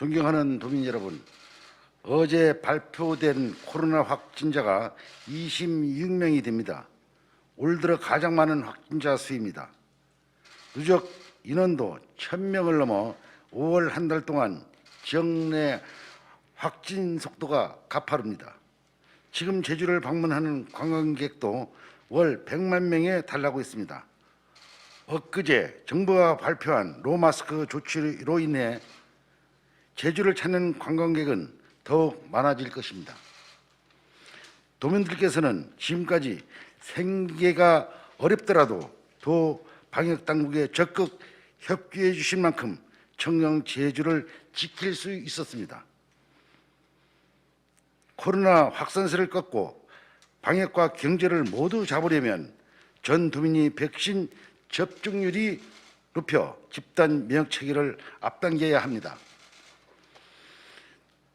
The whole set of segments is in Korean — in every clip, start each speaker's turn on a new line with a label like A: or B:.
A: 존경하는 도민 여러분, 어제 발표된 코로나 확진자가 26명이 됩니다. 올 들어 가장 많은 확진자 수입니다. 누적 인원도 1000명을 넘어 5월 한 달 동안 지역 내 확진 속도가 가파릅니다. 지금 제주를 방문하는 관광객도 월 100만 명에 달하고 있습니다. 엊그제 정부가 발표한 로마스크 조치로 인해 제주를 찾는 관광객은 더욱 많아질 것입니다. 도민들께서는 지금까지 생계가 어렵더라도 도 방역 당국에 적극 협조해 주신 만큼 청령 제주를 지킬 수 있었습니다. 코로나 확산세를 꺾고 방역과 경제를 모두 잡으려면 전 도민이 백신 접종률이 높여 집단 면역 체계를 앞당겨야 합니다.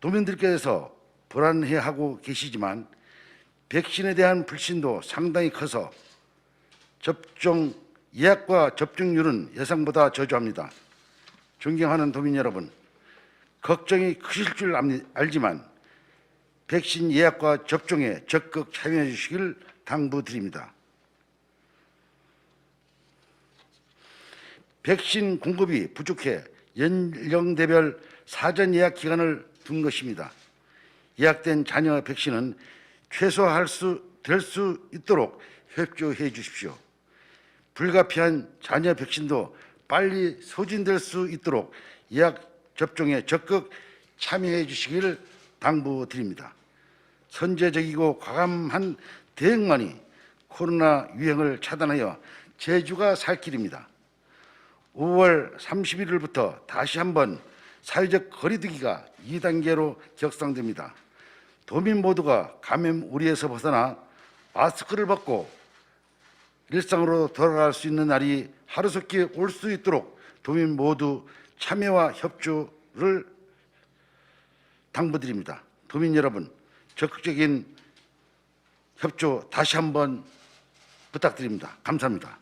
A: 도민들께서 불안해하고 계시지만 백신에 대한 불신도 상당히 커서 접종 예약과 접종률은 예상보다 저조합니다. 존경하는 도민 여러분, 걱정이 크실 줄 알지만 백신 예약과 접종에 적극 참여해 주시길 당부드립니다. 백신 공급이 부족해 연령대별 사전 예약 기간을 둔 것입니다. 예약된 자녀 백신은 최소화할 수, 될 수 있도록 협조해 주십시오. 불가피한 자녀 백신도 빨리 소진될 수 있도록 예약 접종에 적극 참여해 주시기를 당부드립니다. 선제적이고 과감한 대응만이 코로나 유행을 차단하여 제주가 살 길입니다. 5월 31일부터 다시 한번 사회적 거리두기가 2단계로 격상됩니다. 도민 모두가 감염 우려에서 벗어나 마스크를 벗고 일상으로 돌아갈 수 있는 날이 하루속히 올 수 있도록 도민 모두 참여와 협조를 당부드립니다. 도민 여러분, 적극적인 협조 다시 한번 부탁드립니다. 감사합니다.